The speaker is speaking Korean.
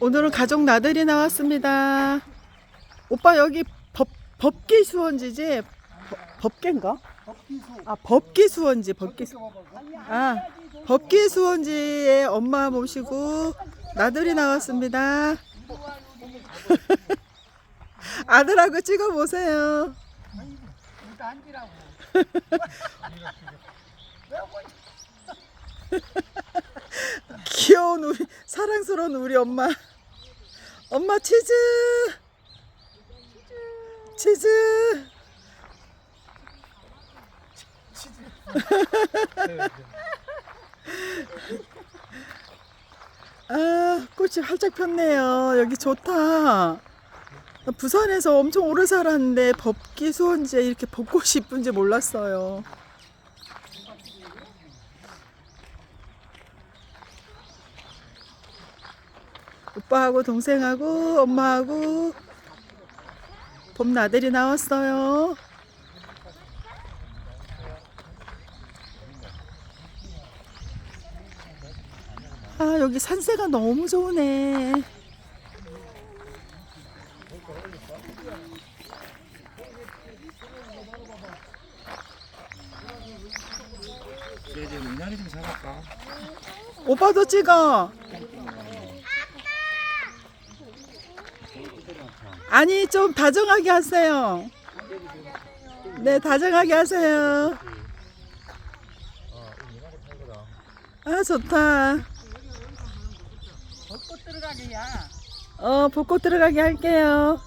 오늘은 가족 나들이 나왔습니다. 오빠 여기 법 법기 수원지지? 법- 법계인가? 아 법기 수원지 법기 수. 아 법기 수원지에 엄마 모시고 나들이 나왔습니다. 아들하고 찍어 보세요. 귀여운 우리 사랑스러운 우리 엄마. 엄마 치즈. 치즈. 아, 꽃이 활짝 폈네요. 여기 좋다. 부산에서 엄청 오래 살았는데 법기 수원지에 이렇게 벚꽃이 이쁜지 몰랐어요. 오빠하고 동생하고 엄마하고 봄 나들이 나왔어요. 아 여기 산세가 너무 좋으네. 쟤 이제 미나리 좀 사갈까? 오빠도 찍어. 아니 좀 다정하게 하세요. 네 다정하게 하세요. 아 좋다. 벚꽃 들어가게야. 어 벚꽃 들어가게 할게요.